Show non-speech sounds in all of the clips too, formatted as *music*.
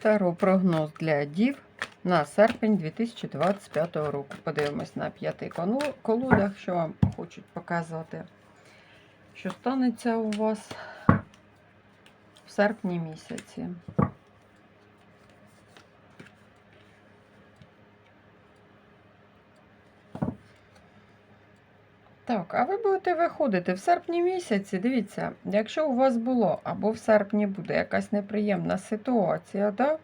Таро прогноз для дів на серпень 2025 року. Подивимось на п'ятий колодах, що вам хочуть показати, що станеться у вас в серпні місяці. Так, а ви будете виходити в серпні місяці. Дивіться, якщо у вас було або в серпні буде якась неприємна ситуація, да,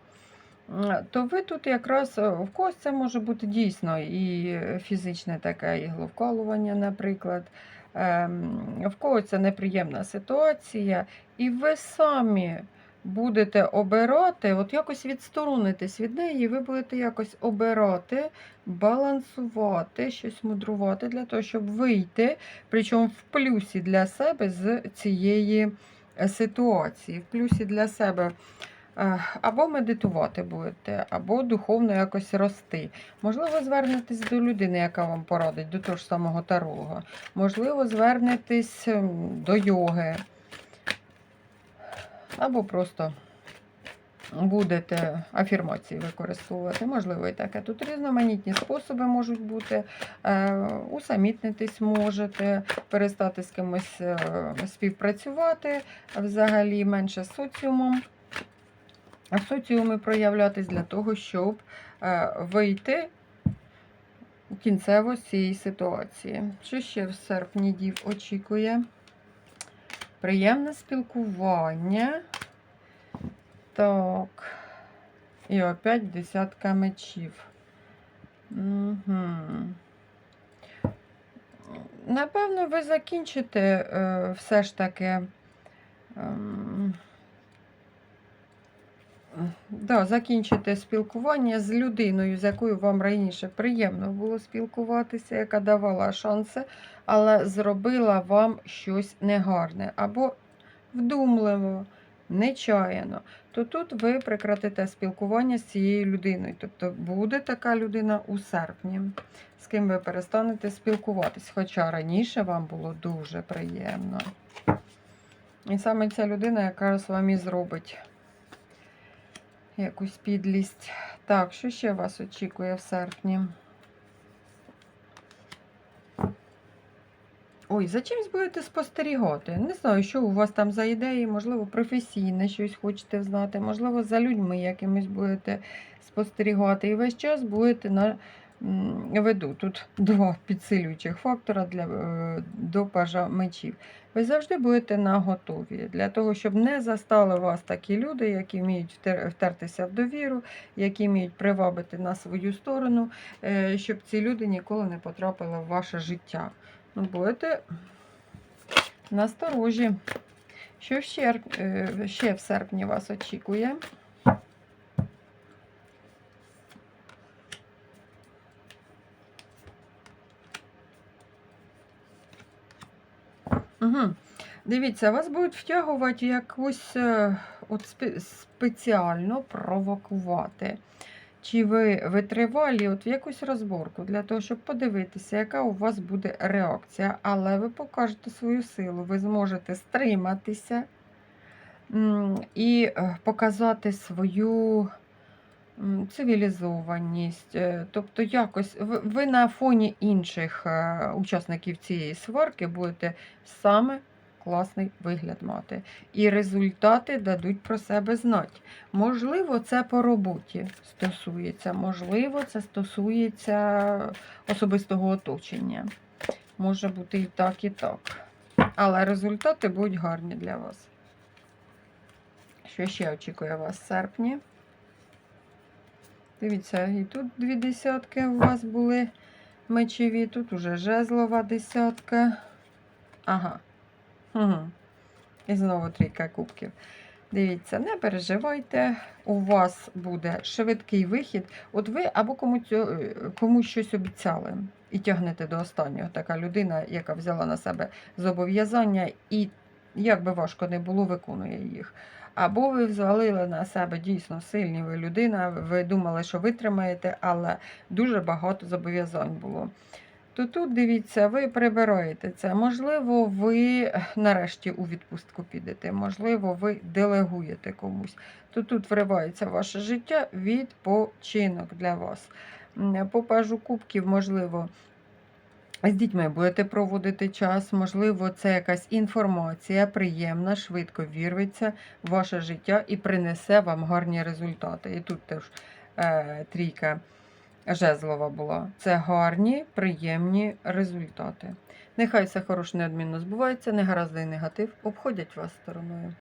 то ви тут якраз е, в когось це може бути дійсно і фізичне таке ігловкалування, наприклад. Ем, В когось це неприємна ситуація, і ви самі будете обирати, от якось відсторонитись від неї, ви будете якось обирати, балансувати, щось мудрувати для того, щоб вийти, причому в плюсі для себе з цієї е, ситуації. В плюсі для себе. е, Або медитувати будете, або духовно якось рости. Можливо, звернетесь до людини, яка вам порадить, до того ж самого таролога. Можливо, звернетесь до йоги. Або просто будете афірмації використовувати. Можливо, і таке. Тут різноманітні способи можуть бути. Е, Усамітнитись можете, перестати з кимось е, співпрацювати, взагалі менше з соціумом. В соціумі проявлятись для того, щоб е, вийти кінцево з цієї ситуації. Що ще в серпні дів очікує? Приємне спілкування. Так. І опять десятка мечів. Угу. Напевно, ви закінчите е, все ж таки. Да, закінчите спілкування з людиною, з якою вам раніше приємно було спілкуватися, яка давала шанси, але зробила вам щось негарне або вдумливо, нечаяно. То тут ви прекратите спілкування з цією людиною. Тобто буде така людина у серпні, з ким ви перестанете спілкуватись. Хоча раніше вам було дуже приємно. І саме ця людина, яка з вами зробить якусь підлість. Так, що ще вас очікує в серпні? Ой, за чимсь будете спостерігати. Не знаю, що у вас там за ідеї, можливо, професійне щось хочете знати, можливо, за людьми якимись будете спостерігати. І весь час будете на м, виду. Тут *laughs* два підсилюючих фактора для е, до пажа мечів. Ви завжди будете на готові для того, щоб не застали вас такі люди, які вміють втертися в довіру, які вміють привабити на свою сторону, е, щоб ці люди ніколи не потрапили в ваше життя. Ну, будете насторожі. Що ще, ще в серпні вас очікує? Угу. Дивіться, вас будуть втягувати якусь е, от спеціально провокувати. Чи ви витривалі от в якусь розборку для того, щоб подивитися, яка у вас буде реакція. Але ви покажете свою силу, ви зможете стриматися і е, показати свою цивілізованість. Е, Тобто, якось ви, на фоні інших е, учасників цієї сварки будете саме класний вигляд мати. І результати дадуть про себе знати. Можливо, це по роботі стосується, можливо, це стосується особистого оточення. Може бути і так, і так. Але результати будуть гарні для вас. Що ще очікує вас в серпні? Дивіться, і тут дві десятки у вас були мечеві, тут уже жезлова десятка. Ага. Угу. І знову трійка кубків. Дивіться, не переживайте, у вас буде швидкий вихід. От ви або комусь, е, комусь щось обіцяли і тягнете до останнього. Така людина, яка взяла на себе зобов'язання і, як би важко не було, виконує їх. Або ви взвалили на себе дійсно сильні ви людина, ви думали, що витримаєте, але дуже багато зобов'язань було. то тут дивіться, ви прибираєте це. Можливо, ви нарешті у відпустку підете, можливо, ви делегуєте комусь. То тут вривається ваше життя, відпочинок для вас. По пажу кубків, можливо, з дітьми будете проводити час, можливо, це якась інформація приємна, швидко вірветься в ваше життя і принесе вам гарні результати. І тут теж е, трійка жезлова була. Це гарні, приємні результати. Нехай все хороше неодмінно збувається, негаразди і негатив обходять вас стороною.